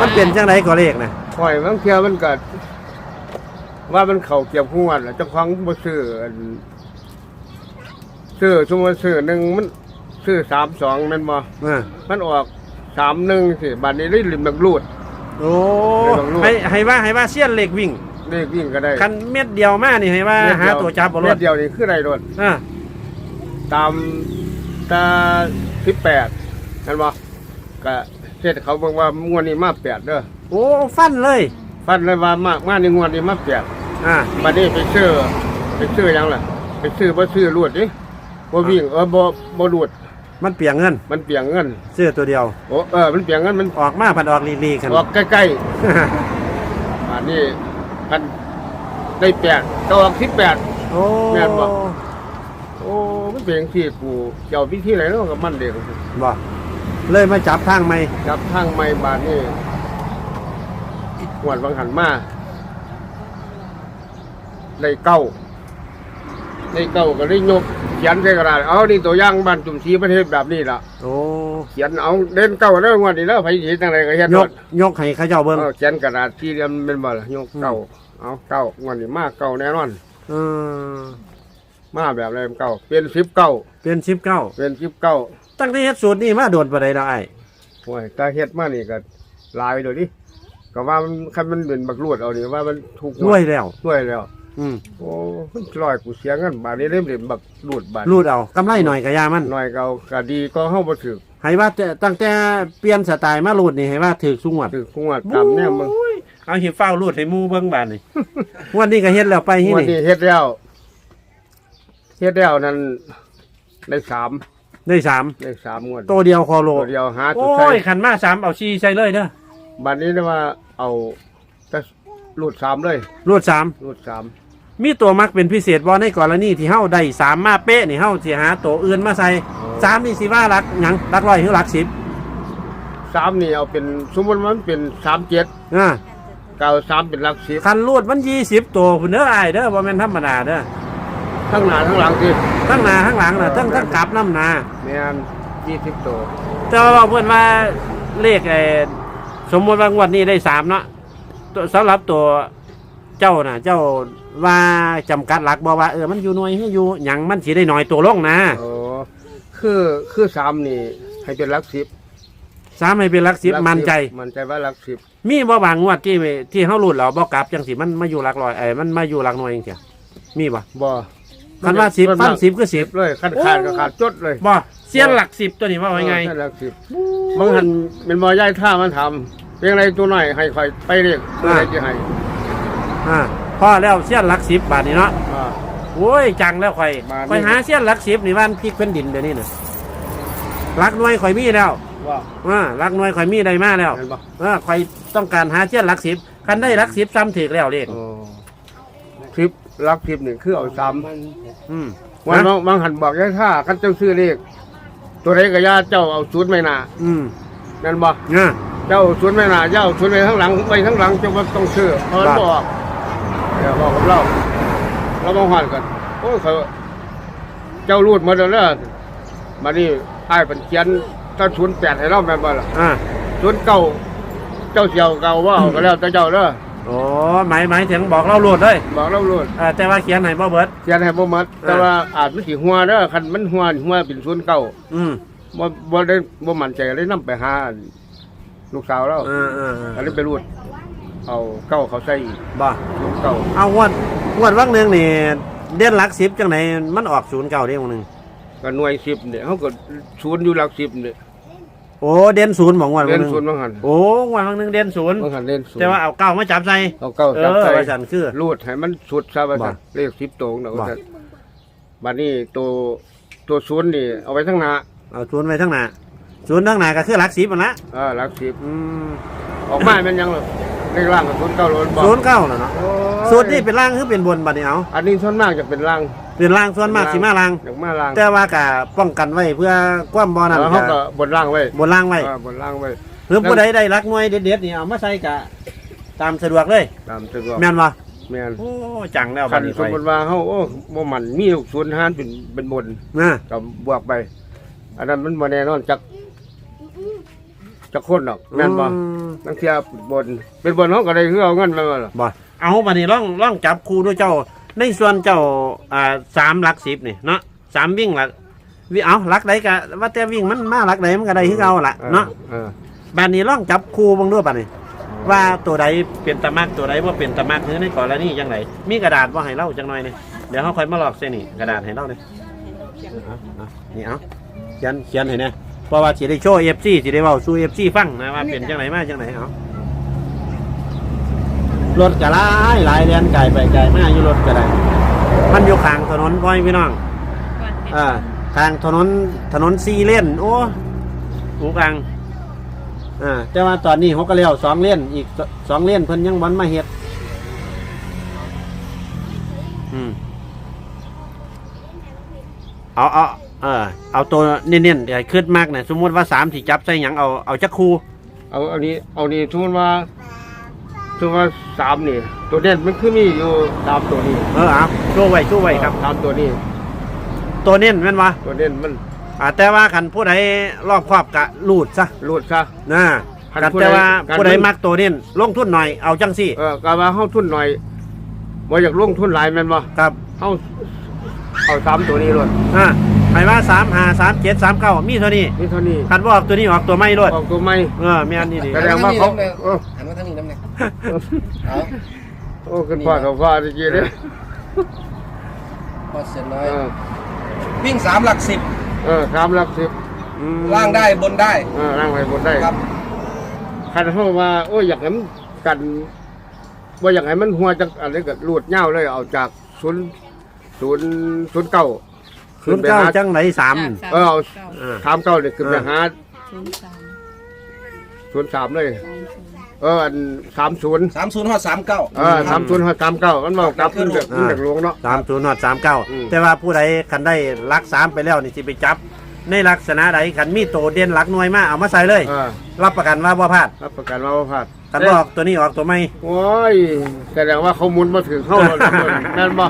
มันเป็นจังไดก็เลขนะหอยบางเทียมันก็ว่ามันเข่าเกี่ยวขวดแล้วเจ้าของบ่ซื้ออันซื้อสมมติซื้อหนึ่งมันซื้อสามสองแมันบ่อ่ามันออกสามหนึ่งสิบัดนี้ได้ลิมบักรูด โอ้เลขของลูกให้ให้ว่าให้ว่าเสี้ยนเลขวิ่งเลขวิ่งก็ได้คันเม็ดเดียวมานี่ให้ว่าหาตัวจับบ่รเม็ถดเดียวนี่คือไรรถอ่าตามตาสิบแปดนั่นบ่ก็ เฮ็ดเขาบอกว่างวดนี้มาแปดเด้อโอ้ฟันเลย ฟันเลยว่ามากมาในงวดนี้มาแปดอ่าบัดนี้ไปซื้อไปซื้อหยังล่ะ ไปซื้อบ่ซื้อรวดดิบ่วิ่งเออบ่บ่รวดมันเปียงเงิน มันเปลียงเงินเสื้อตัวเดียวโอ้เออมันเปลียงเงินมันออกมาพันออกลีๆกันออกใกล้ๆอันนี้พันได้แปดก็ออกสิบแปดโอ้แม่นบ่โอ้มันเป็นจังซี่กูเจ้าวิธีไหนเนาะกับมันเด็กบ่ เลยมาจับทางไหมจับทางไม้บาดนี่หวดวังหันมาได้เก้าได้เก้าก็ได้ยกเขียนใส่กระดาษเอานี่ตัวอย่างบ้านจุ่มชีประเทศแบบนี้ล่ะโอ้เขียนเอาเด่นเก้าแล้วงวดนี้แล้วไผสิเฮ็ดจังไดก็เฮ็ดยหมกดยกให้เขาเจ้าเบิ่งเออเขียนกระดาษที่เรียนเป็นบ่ล่ะยกเก้าเอาเก้างวดนี้มาเก้าแน่นอนเออมาแบบอะไรเก้าเป็นสิบเก้าเป็นสิบเก้าเป็นสิบเก้า ตั้งแต่เฮ็ดสูตรนี่มาโดนปานใดแล้วไอ้โอ้ยตาเฮ็ดมานี่ก็หลายเดี๋ยวนี้ก็ว่ามันคันมันเป็นบักรวดเอานี่ว่ามันถูกรวยแล้วรวยแล้ว อืมโอ้มันลอยกูเสียเงินบาทนี้เล่มเล่มบักรูดบาทรูดเอากำไรหน่อยก็ยามันหน่อยเก่าก็ดีก็เฮาบ่ถึกให้ว่าแต่ตั้งแต่เปลี่ยนสไตล์มารูดนี่ให้ว่าถือสุงวดถึกคงว่าตามแนวมึงโอ้ยเอาหิเฝ้ารูดให้หมู่เบิ่งบาดนี่ วันนี้ก็เฮ็ดแล้วไปที่วันนี่นี้เฮ็ดแล้วเฮ็ดแล้วนั้นได้สาม ได้สามได้สามงวดตัวเดียวคอโล ตัวเดียวหาตัวโอ้ใส่ยขันมาสามเอาชีใส่เลยเด้อบัดนี้ได้ว่าเอาแต่รูดสามเลยรูดสามรูดสามมีตัวมักเป็นพิเศษบ่ในกรณีที่เฮาได้สามมาเป๊ะนี่เฮาสิหาตัวอื่นมาใส่สามนี่สิว่ารักหยังรักร้อยหรือรักสิบสามนี่เอาเป็นสมมุติว่ามันเป็นสามเจ็ดอ่าเก้าสามเป็นหลักสิบคันรูดมันยี่สิบตัวพุ่นเด้ออ้ายเด้อบ่แม่นธรรมดาเด้อ ทั้งหน้าทั้งหลังสิทั้งหน้าทั้งหลังน่ะทั้งทั้งกลับน้ำหนาแม่นยี่สิบตัวแต่ว่าเพิ่นว่าเลขไอ้สมมุติว่างวดนี้ได้สามเนาะตัวสำหรับตัวเจ้าน่ะ เจ้าว่าจำกัดหลักบ่ว่าเออมันอยู่หน่วยให้อยู่หยังมันสิได้น้อยตัวลงนะโอ้คือคือสามนี่ ให้เป็นหลักสิบสามให้เป็นหลักสิบหลักมั่นใจ มั่นใจว่าหลักสิบมีบ่บางงวดที่ที่เฮาหลุดแล้วบ่กลับจังสิมันมาอยู่หลักร้อยไอ้มันมาอยู่หลักหน่วยจังซี่มีบ่บ่ คันว่าสิบฟันสิบคือสิบ เลยคันขาดก็ขาดจดเลยบ่เสียนหลักสิบตัวนี้ว่าไว้ไง เออหลักสิบบางหันเป็นบ่ย้ายท่ามันทำเป็นอะไรตัวหน่อยให้คอยไปเรียกอะไรจะให้อ่าพอแล้วเสียนหลักสิบบาทนี่เนาะอ่า โอ้ยจังแล้วข่อยบาทนี่ ข่อยหาเสียนหลักสิบนี่วันพลิกเป็นดินเดี๋ยวนี้น่ะหลักหน่วยข่อยมีแล้วว่าอ่าหลักหน่วยข่อยมีได้มาแล้วเห็นบ่อ่าข่อยต้องการหาเสียนหลักสิบคันได้หลักสิบซ้ำถึกแล้วเลข โอ้ สิบหลักสิบนี่คือเอาสามอืมวันฮะบางบางหันบอกย้ายท่าคันเจ้าซื้อเลขตัวไหนก็ย่าเจ้าเอาศูนย์ไม่น่าอืมนั่นบ่อ่าเจ้าสวนไม่นาเจ้าสวนไปข้างหลังไปข้างหลังเจ้าว่าต้องซื้อเพราะมันครับบอกเดี๋ยวบอกกับเราเรามาหวานกันโอ้ยเขาเจ้ารูดมาแล้วเนอะมานี่ไอ้ายเป็นเขียนถ้าศูนย์แปดให้เราแม่นบ่ล่ะอ่าศูนย์เก้าเจ้าเสียวเก่าว่าเอาก็แล้วแต่เจ้าเด้อ โอ้หมายหมายถึงบอกเราโหลดเลยบอกเรารูดอ่าแต่ว่าเขียนให้บ่เบิด เขียนให้บ่หมัด แต่ว่าอาจมันสิหัวเด้อคันมันหัวนี่หัวเป็นศูนย์เก้าอืมบ่บ่ได้บ่มั่นใจเลยนํไปหาลูกสาวเราอ่าอ่าอ่าอันนี้ไปรูด เอาเก้าเขาใส่อีกบ่ศูนย์เก้าเอางวดงวดวักหนึ่งนี่เด่นหลักสิบจังไหนมันออกศูนย์เก้าเด้งหนึ่งก็หน่วยสิบเนี่ยเขาก็ศูนย์อยู่หลักสิบเนี่ย โอ้เด่นศูนย์บอกงวดวัเล่กนหนึ่งศูนย์บางหันโอ้งวดวักหนึ่งเด่นศูนย์บางหันเล่นศูนย์แต่ว่าเอาเก้ามาจับใส่เอาเก้าเอจับอใส่ว่าสันคือ รูดให้มันสุดซะว่าบ่ซั่นเลขสิบตรงเนาะบ่ ว่าซั่นบัดนี้ตัวตัวศูนย์นี่เอาไว้ทั้างหน้าเอาศูนย์ไว้ทั้งหน้าศูนย์ทั้งหน้าก็คือหลักสิบมันละเออหลักสิบอืมออกมาเป็นยังเลยเลขล่างกับศูนย์เก้าโลนบอกศูนย์เก้าแล้วเนาะโอ้ยศูนย์นี่เป็นล่างคือเป็นบนบัดนี้เอาอันนี้ส่วนมากจะเป็นล่าง เป็นล่างส่วนมากสิมาล่าง อย่างมาล่างแต่ว่าก็ป้องกันไว้เพื่อความบ่นั่นแล้วก็เขาก็บนล่างไว้บนล่างไว้เออบนล่างไว้หรือผู้ใดได้รักมวยเด็ดๆนี่เอามาใส่กะตามสะดวกเลย ตามสะดวกแม่นบ่แม่นโอ้จังแล้วคับัดนนี้สไปมมติว่าเขาโอ้บ่มันมีลูกศูนย์หานเป็นเป็นบนนะก็บวกไป อันนั้นมันบ่แน่นอนจักจะคนดอกแม่นบ่อืมบางเทียบนเป็นบนเขาก็ได้คือเอาเงินมาบ่ล่ะบ่เอาบัดนี้ล่องล่องจับคู่ด้วยเจ้า ในส่วนเจ้าอ่าสามหลักสิบนี่เนาะสามวิ่งหลักวิเอาหลักใดกะว่าแต่วิ่งมันมาหลักใดมันก็ได้คือเก่าล่ะเนาะเออบัดนี้ล่องจับคู่เบางด้วยบัดนี้ ว่าตัวใดเป็นตะมักตัวใดว่าเป็นตะมักคือในกรณีจังไดมีกระดาษว่าให้เล่าจังหน่อยนี่เดี๋ยวเขาค่อยมาลอกเส้นนี่กระดาษให้เล่าเลยเอาเอานี่เอาเขียนเขียนให้เนี่ยเพราะว่าสิได้โชว์เอฟซีสิได้เว้าสู่เอฟซีฟังนะว่าเป็นจังไหนมาจังไหนเอา รถกระไรหลายเรียนไก่ไปไก่มาอยู่รถกระไรมันอยู่ข้างถนนพ่อยพี่น้องอ่าทางถนนถนนซีเลนโอ้หูกลางอ่าแต่ว่าตอนนี้เขาก็เลี้ยวสองเลนอีกสสองเลนเพิ่นยังวันมาเฮ็ดอืมเอาเอาเออเอาตัวเน้นๆเดี๋ยวขึ้นมากเนี่ยสมมติว่าสามที่จับใส่หยังเอาเอาจักคูเอาอันนี้เอานี่สมมติว่า สมมติว่าสามนี่ ตัวเด่นมันคือมีอยู่สามตัวนี้เออเอาโช่วยไว้ช่วยไว้ครับ สามตัวนี้ ตัวเน้นแม่นวะตัวเด่นมันอ่าแต่ว่าคันผู้ใดรอบครอบกะลูดซะรูดซะ นะคันกันผู้ใดแต่ว่าการผู้ใดมักตัวเน้นลงทุนหน่อยเอาจังสี่เออกาว่าเฮาทุนหน่อยบ่อยากลงทุนหลายแม่นบ่ครับเฮาเอาสามตัวนี้รถอ่าหมายว่าสามห้าสามเจ็ดสามเก้ามีเท่านี้นี่เท่านี้คันว่าออกตัวนี้ออกตัวไม่รวดออกตัวใหม่เออแม่นนี่ดี แสดงว่าเขาเออ เนี่ยเอาโอ้ขึ้นพ่อกับพ่อตะกี้เด้อพอเสร็จน้อเอยอวิ่งสามหลักสิบเออสามหลักสิบอืมล่างได้บนได้เออร่างไปบนได้ครับคันเขาว่าโอ้ยอยากให้มันกันว่าอยากให้มันหัวจากอะไรก็รูดเหย้าเลยเอาจากศูนย์ศูนย์ศูนย์เก้าศูนย์เก้าจังไหนสาม เออเอาอ่าสามเก้าเนี่ยขึ้นไปหาศูนย์สามศูนย์สามเลย สามศูนย์ เอออันสามศูนย์สามศูนย์หอดสามเก้าเออสามศูนย์สามเก้ามันบอกกลับขึ้นจากขึ้นจากหลวงเนาะสามศูนย์หอดสามเก้าอืมแต่ว่าผู้ใดคันได้ลักสามไปแล้วนี่สิไปจับ ในลักษณะใดคันมีโตเด่นหลักหน่วยมาเอามาใส่เลยเออรับประกันว่าบ่พลาดรับประกันว่าบ่พลาดคันบ่ออกตัวนี้ออกตัวไม่โอ้ยแสดงว่าเขาหมุนมาถึงเข้าแล้วล่ะแม่นบ่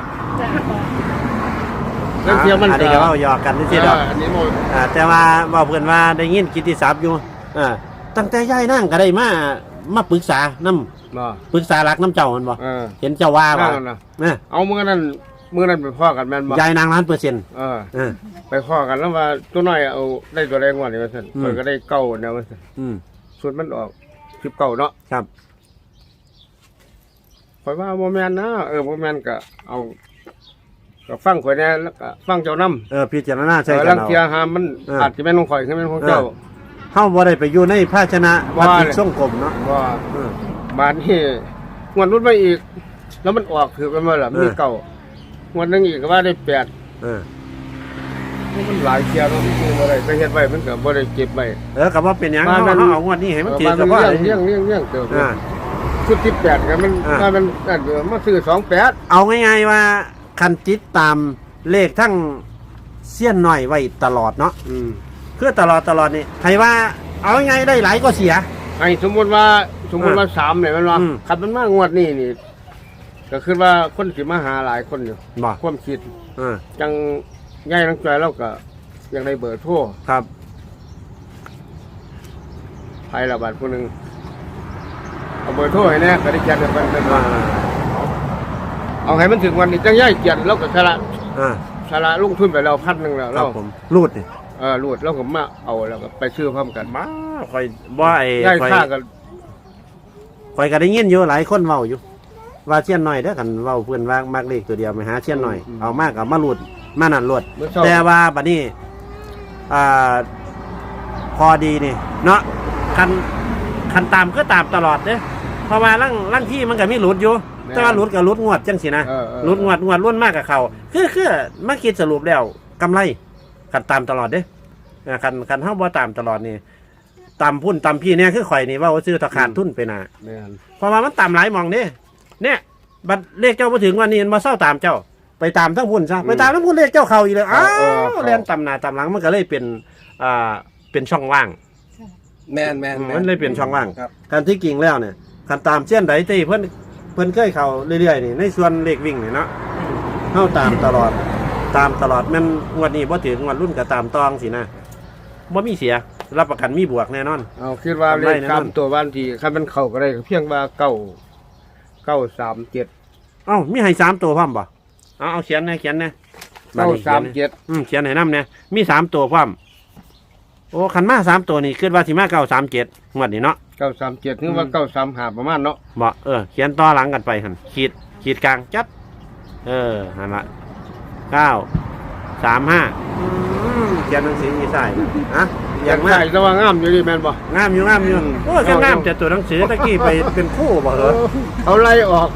นั่นเทียมมันอันนี้ก็เว้าหยอกกันนี่สิดอกเอันนี้หมดอ่าแต่ว่าเว่าเพื่อนว่าได้ยินกิตติศัพท์อยู่อ่าตั้งแต่ย้ายนั่งก็ได้มา มาปรึกษานํบ่ปรึกษารักน้ำเจ้ามันบ่เออเห็นเจ้าว่าบ่นั่นน่ะนะเอามือนั้นมือนั้นไปพ่อกันแม่นบ่ยายนางล้านเปอร์เซ็นต์เออ เออ ไปพ่อกันแล้วว่าตัวน้อยเอาได้ตัวแรงกว่านี่ว่าซั่นอืม เพิ่นก็ได้เก้าแนวว่าซั่นอืมส่วนมันออก19เนาะครับข่อยว่าบ่แม่นนะเออบ่แม่นก็เอาก็ฟังข่อยแน่แล้วก็ฟังเจ้านำเออพิจารณาใช่เออกัลันงเอา เทียหามันเออออาจจะแม่นของข่อยคือแม่นของเจ้า เออ เฮาบ่ได้ไปอยู่ในภาชนะวัดว่าติดเลยทรงกลมเนาะว่าเออ บานนี้งวดรุ่นมาอีก แล้วมันออกถือกันมาล่ะเออ มีเก่างวดหนึงอีกก็ว่าได้แปดเออมันหลายเที่ยเนาะมันคือบ่ได้ไปเฮ็ดไว้มันก็บ่ได้เก็บไว้ เออก็บ่เป็นหยังว่าเฮามัน เฮาเอางวดนี้ให้มันถือเอกับอว่ามันเลี้ยงเลี้ยงเลี้ยงเติบอ่า ชุดที่แปดก็มันอ่าว่ามันอันเดียวมาซื้อสองแปดเอาง่ายๆว่าคันติดตามเลขทั้งเสี้ยนหน่อยไว้ตลอดเนาะอืม คือตลอดตลอดนี่ให้ว่าเอาง่ายๆได้หลายก็เสีย ไอ้สมมุติว่าสมมุติว่าสามเนี่ยมันว่าอืมคันมันมางวดนี้นี่ก็คือว่าคนสิมาหาหลายคนอยู่บ่ ความคิดเออจังง่ายนังใจเราก็ยังได้เบอร์โทรครับไทยระบาดผู้หนึ่งเอาเบอร์โทรให้แน่ก็ได้จัดกันเป็นอ่าว่าเอาให้มันถึงวันนี้จังย่ายเกียรติเราก็สละอ่าสละลงทุนไปแล้วพันหนึ่งแล้วครัเราบผมรูดนี่ เออรูดแล้วผมมาเอาแล้วก็ไปซื้อพร้อมกันมาคอยบ่ไอ้ย่ายคอยค่ากันคอยก็ได้ยินอยู่หลายคนเว้าอยู่ ว่าเชียนหน่อยเด้อกันเว้าเพื่อนว่ามากเลขตัวเดียวไปหาเชียนหน่อยเอามากเอามารูดมานั่นรูดเมื่อเช้าแต่ว่าบัดนี้อ่าพอดีนี่ เนาะคันคันตามก็ตามตลอดเด้เพราะว่าลังลังที่มันก็มีหลุดอยู่ แต่ว่าหลุดกับหลุดงวดจังสินะเออเออหลุดงวดงวดล้วนมากกับเขาคือคือมาคิดสรุปแล้วกำไร คันตามตลอดเด้เออคันคันเฮาบ่ตามตลอดนี่ตามพุ่นตามพี่เนี่ยคือข่อยนี่ว่าว่าซื้อตะขาดทุนไปน่ะแม่นเพราะว่ามันตามหลายหมองเด้เนี่ยบัดเลขเจ้ามาถึงวันนี้มันมาเศร้าตามเจ้า ไปตามทั้งพุ่นซะไปตามทั้งพุ่นเลขเจ้าเขาอีกเลยอ้าวเรียนตำหนาตำหลังมันก็เลยเป็นอ่าเป็นช่องว่าง แมนแมนแมันเลยเป็นช่องว่าง ครับการที่กิ่งแล้วเนี่ยการตามเส้นใดที่เพิ่นเพิ่นเคยเข้าเรื่อยๆนี่ในส่วนเลขวิ่งนี่เนาะเข้าตามตลอด ตามตลอดแม่นงวดนี้บ่ถึงงวดรุ่นก็ตามตองสินะบ่มีเสีย รับประกันมีบวกแน่นอน เอาคิดว่าเลทำได้ขแน่นอนสามตัววันที่คันมันเข้าก็ได้ก็เพียงว่าเก้าเก้าสามเจ็ดเอ้ามีให้สามตัวพร้อมบ่เอาเอาเขียนนะเขียนนะเก้าสามเจ็ดอืมเขียนให้น้ำเนี่ยมีสามตัวพร้อมโอ้คันมาสามตัวนี่คิดว่าสิมาเก้าสามเจ็ดงวดนี้เนาะเก้าสามเจ็ดนึกว่าเก้าสามหาประมาณเนาะบ่เออเขียนต่อหลังกันไปหันขีดขีดกลางจัดเออหันละ เก้าสามห้าเขียนหนังสือมีใส่อะออย่างย่างมาใช่กระวังงามอยู่ดีแม่นบ่ งามอยู่งามอยู่อืม โอ้ยก็งามแต่ตัวหนังสือตะกี้ไปเป็นคู่บ่เหรอเขาไล่ออก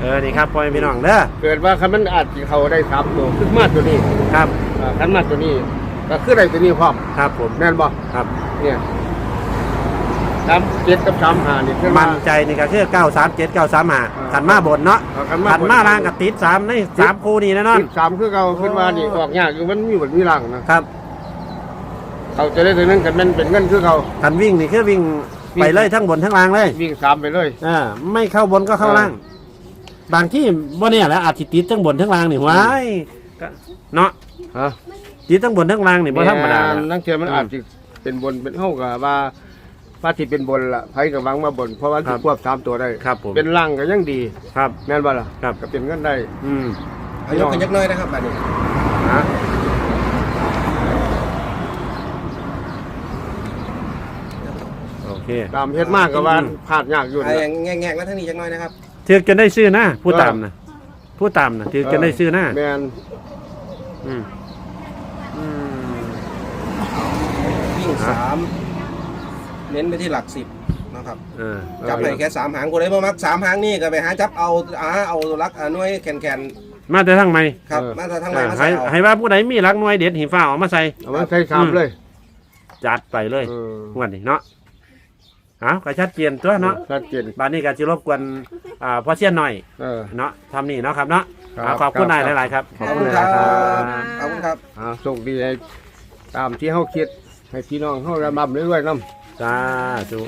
เออนี่ครับพ่อแม่พี่น้องเด้อเกิดว่าคันมันอาจจะเขาได้สามตัวขึ้นมาตัวนี้ครับอ่าคันมาตัวนี้ ก็คือได้ตัวนี้พร้อมครับผมแม่นบ่ครับเนี่ย สามเจ็ดกับสามหานี่ขึ้นมา มั่นใจนี่ก็คือเก้าสามเจ็ดเก้าสามห้าอ่าขันมาบนเนาะเอาขันมาบน ขันมาล่างกับติดสามในสามคู่นี่แนะนอน สิบสามคือเขาขึ้นมานี่ออกยากอยู่มันมีบทมีหลังนะครับเขาจะได้ตัวนั้นกันแม่นเป็นเงินคือเขาขันวิ่งนี่คือวิ่งวิ่งไปเลยทั้งบนทั้งล่างเลย วิ่งสามไปเลย อ่าไม่เข้าบนก็เข้าเออล่าง บางที่บ่เนี่ยแหล้วอาจสิติดทั้งบนทั้งล่างนี่ว้ายก็เนาะฮะติดทั้งบนทั้งล่างนี่บ่ธรรมดาแนนะนั่งเทียมันอาจจะเป็นบนเป็นเท่ากับว่า ว่าที่เป็นบนละไผกับวังมาบน เพราะว่าที่ควบสามตัวได้ครับผม เป็นล่างก็ยังดี ครับ แม่นบ่ล่ะครับ ก็เป็นเงินได้ อืมอายุกันยักน้อยนะครับบัดนี้ฮะโอเค ตามเฮ็ดมากก็ว่าพลาดยากอยู่ไอ้นะแง่ๆแล้วทั้งนี้ยักน้อยนะครับถือจนได้ซื้อนะผู้ตามนะผู้ตามนะถือจนได้ซื้อนะแม่นอืมอืมวิ่งสาม เน้นไปที่หลักสิบนะครับเออจับให้แค่สามหางกูเลยบ่มักสามหางนี่ก็ไปหาจับเอาอาเอาลักอ่าหน่วยแขนมาแต่ทั้งไม่ๆครับ มาจากทางไหนมาให้ใส่เอาให้ว่าผู้ใดมีรักน้อยเด็ดหิฟ้าเอามาใส่ เอามาใส่สามเลย จัดไปเลยเอองวันนี้เนาะเอาก็ชัดเจนตัวเนาะชัดเจนบานนี้ก็จะรบกวนอ่าพ่อเสี้ยนหน่อยเออ เนาะทำนี่เนาะครับเนาะครับเอาขอบคุณครับนายหลาย ๆ ครับ ขอบคุณครับขอบคุณครับ อ่าส่งดีให้ตามที่เฮาคิด ให้พี่น้องเฮาระบำเรื่อยๆนำ สาธุ